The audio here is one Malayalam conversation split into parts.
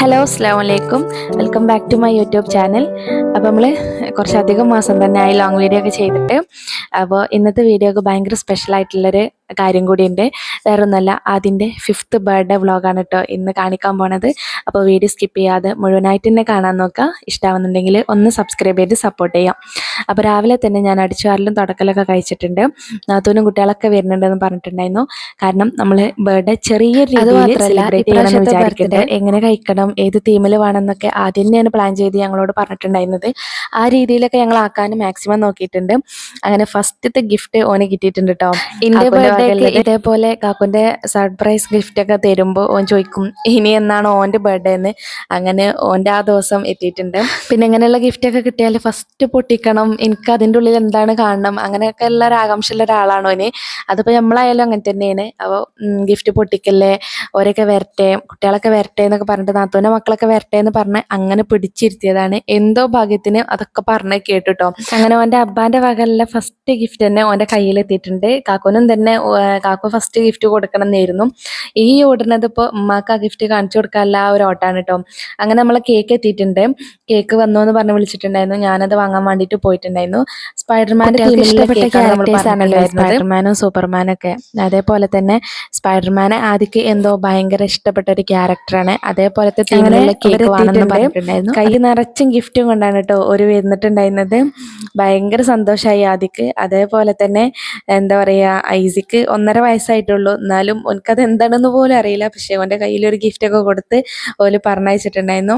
ഹലോ അസ്സാം വലൈക്കും welcome back to my YouTube channel അപ്പോൾ നമ്മൾ കുറച്ചധികം മാസം തന്നെ ആയി ലോങ് വീഡിയോ ഒക്കെ ചെയ്തിട്ട്. അപ്പോൾ ഇന്നത്തെ വീഡിയോ ഒക്കെ ഭയങ്കര സ്പെഷ്യൽ ആയിട്ടുള്ളൊരു കാര്യം കൂടിയുണ്ട് വേറെ ഒന്നല്ല അതിന്റെ ഫിഫ്ത്ത് ബർത്ത്ഡേ വ്ളോഗാണ് കേട്ടോ ഇന്ന് കാണിക്കാൻ പോണത്. അപ്പോൾ വീഡിയോ സ്കിപ്പ് ചെയ്യാതെ മുഴുവനായിട്ട് തന്നെ കാണാൻ നോക്കുക. ഇഷ്ടമാവുന്നുണ്ടെങ്കിൽ ഒന്ന് സബ്സ്ക്രൈബ് ചെയ്ത് സപ്പോർട്ട് ചെയ്യാം. അപ്പോൾ രാവിലെ തന്നെ ഞാൻ അടിച്ചുവാറിലും തുടക്കലൊക്കെ കഴിച്ചിട്ടുണ്ട്. നാത്തൂനും കുട്ടികളൊക്കെ വരുന്നുണ്ടെന്ന് പറഞ്ഞിട്ടുണ്ടായിരുന്നു. കാരണം നമ്മൾ ബർത്ത്ഡേ ചെറിയ രീതിയിൽ സെലിബ്രേറ്റ് ചെയ്യണമെന്ന് വിചാരിക്കുന്നത് എങ്ങനെ കഴിക്കണം ഏത് തീമിൽ വേണമെന്നൊക്കെ ആദ്യം തന്നെയാണ് പ്ലാൻ ചെയ്ത് ഞങ്ങളോട് പറഞ്ഞിട്ടുണ്ടായിരുന്നത്. ആ രീതിയിലൊക്കെ ഞങ്ങൾ ആക്കാൻ മാക്സിമം നോക്കിയിട്ടുണ്ട്. അങ്ങനെ ഫസ്റ്റത്തെ ഗിഫ്റ്റ് ഓനെ കിട്ടിയിട്ടുണ്ട് കേട്ടോ ബർത്ത്ഡേക്ക് ഇതേപോലെ കാക്കുന്റെ സർപ്രൈസ് ഗിഫ്റ്റ് ഒക്കെ തരുമ്പോൾ ഓൻ ചോദിക്കും ഇനി എന്നാണ് ഓന്റെ ബർത്ത്ഡേ എന്ന് അങ്ങനെ ഓന്റെ ആ ദിവസം എത്തിയിട്ടുണ്ട്. പിന്നെ ഇങ്ങനെയുള്ള ഗിഫ്റ്റ് ഒക്കെ കിട്ടിയാൽ ഫസ്റ്റ് പൊട്ടിക്കണം എനിക്ക് അതിന്റെ ഉള്ളിൽ എന്താണ് കാണണം? അങ്ങനെയൊക്കെ ഉള്ള ഒരു ആകാംക്ഷയുള്ള ഒരാളാണോ ഓന്. അതിപ്പോൾ നമ്മളായാലും അങ്ങനെ തന്നെയാണ്. അപ്പോൾ ഗിഫ്റ്റ് പൊട്ടിക്കല്ലേ ഓരൊക്കെ വരട്ടെ കുട്ടികളൊക്കെ വരട്ടെ എന്നൊക്കെ പറഞ്ഞിട്ട് നാത്തൂന്റെ മക്കളൊക്കെ വരട്ടെ എന്ന് പറഞ്ഞ് അങ്ങനെ പിടിച്ചിരുത്തിയതാണ്. എന്തോ ഭാഗ്യത്തിന് അതൊക്കെ പറഞ്ഞ് കേട്ടുട്ടോ. അങ്ങനെ ഓന്റെ അബ്ബാന്റെ വകയുള്ള ഫസ്റ്റ് ഗിഫ്റ്റ് തന്നെ ഓന്റെ കയ്യിലെത്തിയിട്ടുണ്ട്. കാക്കൂനും തന്നെ കാക്കു ഫസ്റ്റ് ഗിഫ്റ്റ് കൊടുക്കണം എന്നായിരുന്നു ഈ ഓടുന്നത് ഇപ്പോൾ ഉമ്മാക്ക് ആ ഗിഫ്റ്റ് കാണിച്ചു കൊടുക്കാനുള്ള ആ ഒരു ഓട്ടാണ് കേട്ടോ അങ്ങനെ നമ്മൾ കേക്ക് എത്തിയിട്ടുണ്ട്. കേക്ക് വന്നു എന്ന് പറഞ്ഞ് വിളിച്ചിട്ടുണ്ടായിരുന്നു. ഞാനത് വാങ്ങാൻ വേണ്ടിയിട്ട് പോയിട്ടുണ്ടായിരുന്നു. സ്പൈഡർമാന്റെ സ്പൈഡർമാനും സൂപ്പർമാനും ഒക്കെ. അതേപോലെ തന്നെ സ്പൈഡർമാനെ ആദ്യക്ക് എന്തോ ഭയങ്കര ഇഷ്ടപ്പെട്ട ഒരു ക്യാരക്ടറാണ് അതേപോലത്തെ തീമിലുള്ള കേക്ക് വേണമെന്ന് പറഞ്ഞിട്ടുണ്ടായിരുന്നു. കൈ നിറച്ചും ഗിഫ്റ്റും കൊണ്ടാണ് കേട്ടോ ഒരു വരുന്നിട്ടുണ്ടായിരുന്നത് ഭയങ്കര സന്തോഷമായി ആദ്യക്ക് അതേപോലെ തന്നെ എന്താ പറയാ ഐസിക്ക് ഒന്നര വയസ്സായിട്ടുള്ളൂ. എന്നാലും ഓനക്കത് എന്താണെന്ന് പോലും അറിയില്ല. പക്ഷേ ഓന്റെ കയ്യിൽ ഒരു ഗിഫ്റ്റ് ഒക്കെ കൊടുത്ത് ഓൽ പറഞ്ഞയച്ചിട്ടുണ്ടായിരുന്നു.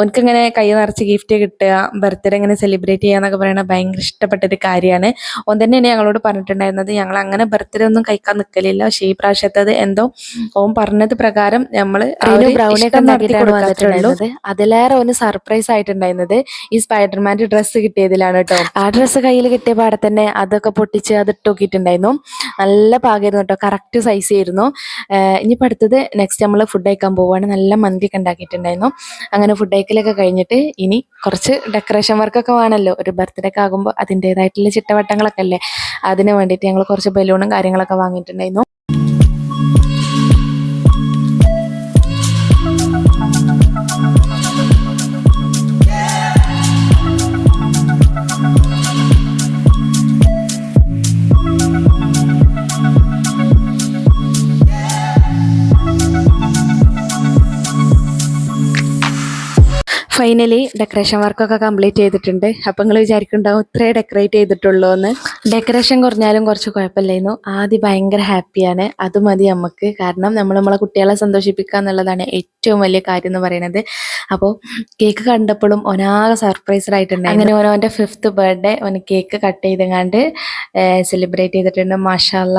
ഓനക്ക് ഇങ്ങനെ കൈ നിറച്ച് ഗിഫ്റ്റ് കിട്ടുക ബർത്ത്ഡേ ഇങ്ങനെ സെലിബ്രേറ്റ് ചെയ്യാന്നൊക്കെ പറയുന്നത് ഭയങ്കര ഇഷ്ടപ്പെട്ട ഒരു കാര്യമാണ്. ഓൻ തന്നെയാണ് ഞങ്ങളോട് പറഞ്ഞിട്ടുണ്ടായിരുന്നത്. ഞങ്ങൾ അങ്ങനെ ബർത്ത്ഡേ ഒന്നും കഴിക്കാൻ നിൽക്കലില്ല പക്ഷേ ഈ പ്രാവശ്യത്തത് എന്തോ ഓൻ പറഞ്ഞത് പ്രകാരം നമ്മൾ വന്നിട്ടുള്ളത് അതിലേറെ ഒന്ന് സർപ്രൈസ് ആയിട്ടുണ്ടായിരുന്നത് ഈ സ്പൈഡർമാന്റെ ഡ്രസ്സ് കിട്ടിയതിലാണ് കേട്ടോ ആ ഡ്രസ്സ് കയ്യിൽ കിട്ടിയ പാടെ തന്നെ അതൊക്കെ പൊട്ടിച്ച് അത് ഇട്ടോക്കിയിട്ടുണ്ടായിരുന്നു നല്ല പാകമായിരുന്നു കേട്ടോ. കറക്റ്റ് സൈസ് ആയിരുന്നു. ഇനിയിപ്പോൾ അടുത്തത് നെക്സ്റ്റ് നമ്മൾ ഫുഡ് കഴിക്കാൻ പോവുകയാണ് നല്ല മന്തിയൊക്കെ ഉണ്ടാക്കിയിട്ടുണ്ടായിരുന്നു. അങ്ങനെ ഫുഡ് കഴിക്കലൊക്കെ കഴിഞ്ഞിട്ട് ഇനി കുറച്ച് ഡെക്കറേഷൻ വർക്കൊക്കെ വേണമല്ലോ. ഒരു ബർത്ത്ഡേ ഒക്കെ ആകുമ്പോൾ അതിന്റെതായിട്ടുള്ള ചിട്ടവട്ടങ്ങളൊക്കെ അല്ലേ? അതിന് വേണ്ടിയിട്ട് ഞങ്ങൾ കുറച്ച് ബലൂണും കാര്യങ്ങളൊക്കെ വാങ്ങിയിട്ടുണ്ടായിരുന്നു. ഫൈനലി ഡെക്കറേഷൻ വർക്കൊക്കെ കംപ്ലീറ്റ് ചെയ്തിട്ടുണ്ട്. അപ്പം നിങ്ങൾ വിചാരിക്കുന്നുണ്ടാവും ഇത്രേ ഡെക്കറേറ്റ് ചെയ്തിട്ടുള്ളൂ എന്ന് ഡെക്കറേഷൻ കുറഞ്ഞാലും കുറച്ച് കുഴപ്പമില്ലായിരുന്നു. ആദ്യം ഭയങ്കര ഹാപ്പിയാണ് അത് മതി നമുക്ക്. കാരണം നമ്മൾ നമ്മളെ കുട്ടികളെ സന്തോഷിപ്പിക്കുക എന്നുള്ളതാണ് ഏറ്റവും വലിയ കാര്യം എന്ന് പറയുന്നത്. അപ്പോൾ കേക്ക് കണ്ടപ്പോഴും ഒനാകെ സർപ്രൈസ്ഡ് ആയിട്ടുണ്ട് അങ്ങനെ ഓനോന്റെ ഫിഫ്ത്ത് ബർത്ത്ഡേ ഓന് കേക്ക് കട്ട് ചെയ്തെങ്ങാണ്ട് സെലിബ്രേറ്റ് ചെയ്തിട്ടുണ്ട്. മാഷാല്ല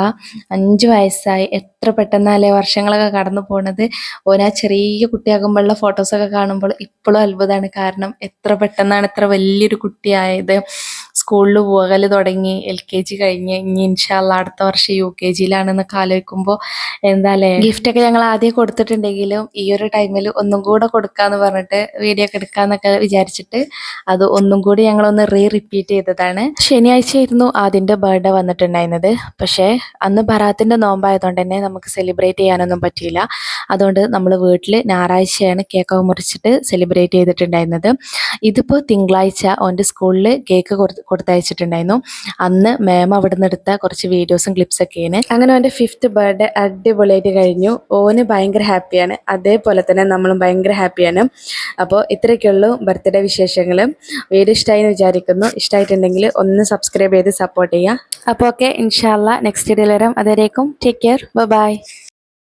അഞ്ച് വയസ്സായി. എത്ര പെട്ടെന്നല്ലേ വർഷങ്ങളൊക്കെ കടന്നു പോണത്? ഓന ചെറിയ കുട്ടിയാകുമ്പോഴുള്ള ഫോട്ടോസൊക്കെ കാണുമ്പോൾ ഇപ്പോഴും അത്ഭുതമാണ് കാരണം എത്ര പെട്ടെന്നാണ് ഇത്ര വലിയൊരു കുട്ടിയായത്. സ്കൂളിൽ പോകൽ തുടങ്ങി എൽ കെ ജി കഴിഞ്ഞ് ഇനി ഇൻഷാല്ല അടുത്ത വർഷം യു കെ ജിയിലാണെന്നൊക്കെ ആലോചിക്കുമ്പോൾ എന്താ ഗിഫ്റ്റ് ഗിഫ്റ്റൊക്കെ ഞങ്ങൾ ആദ്യം കൊടുത്തിട്ടുണ്ടെങ്കിലും ഈ ഒരു ടൈമിൽ ഒന്നും കൂടെ കൊടുക്കാന്ന് പറഞ്ഞിട്ട് വീഡിയോ ഒക്കെ എടുക്കാന്നൊക്കെ വിചാരിച്ചിട്ട് അത് ഒന്നും കൂടി ഞങ്ങളൊന്ന് റീ റിപ്പീറ്റ് ചെയ്തതാണ്. ശനിയാഴ്ചയായിരുന്നു ആദ്യന്റെ ബർത്ത്ഡേ വന്നിട്ടുണ്ടായിരുന്നത്. പക്ഷേ അന്ന് ബറാത്തിന്റെ നോമ്പായതുകൊണ്ട് തന്നെ നമുക്ക് സെലിബ്രേറ്റ് ചെയ്യാനൊന്നും പറ്റിയില്ല. അതുകൊണ്ട് നമ്മൾ വീട്ടിൽ ഞായറാഴ്ചയാണ് കേക്കൊക്കെ മുറിച്ചിട്ട് സെലിബ്രേറ്റ് ചെയ്തിട്ടുണ്ടായിരുന്നത്. ഇതിപ്പോൾ തിങ്കളാഴ്ച ഓന്റെ സ്കൂളിൽ കേക്ക് കൊടുത്ത് കൊടുത്തയച്ചിട്ടുണ്ടായിരുന്നു. അന്ന് മാം അവിടെ നിന്ന് എടുത്ത കുറച്ച് വീഡിയോസും ക്ലിപ്സൊക്കെയാണ് അങ്ങനെ അവന്റെ ഫിഫ്ത്ത് ബർത്ത്ഡേ അടിപൊളിയായിട്ട് കഴിഞ്ഞു. ഓന് ഭയങ്കര ഹാപ്പിയാണ് അതേപോലെ തന്നെ നമ്മളും ഭയങ്കര ഹാപ്പിയാണ് അപ്പോൾ ഇത്രയൊക്കെയുള്ളൂ ബർത്ത്ഡേ വിശേഷങ്ങൾ. വീഡിയോ ഇഷ്ടമായി എന്ന് വിചാരിക്കുന്നു. ഇഷ്ടമായിട്ടുണ്ടെങ്കിൽ ഒന്ന് സബ്സ്ക്രൈബ് ചെയ്ത് സപ്പോർട്ട് ചെയ്യുക. അപ്പോൾ ഓക്കെ ഇൻഷാല്ല നെക്സ്റ്റ് വീഡിയോയിൽ വരാം. അതുവരേക്കും ടേക്ക് കെയർ ബൈ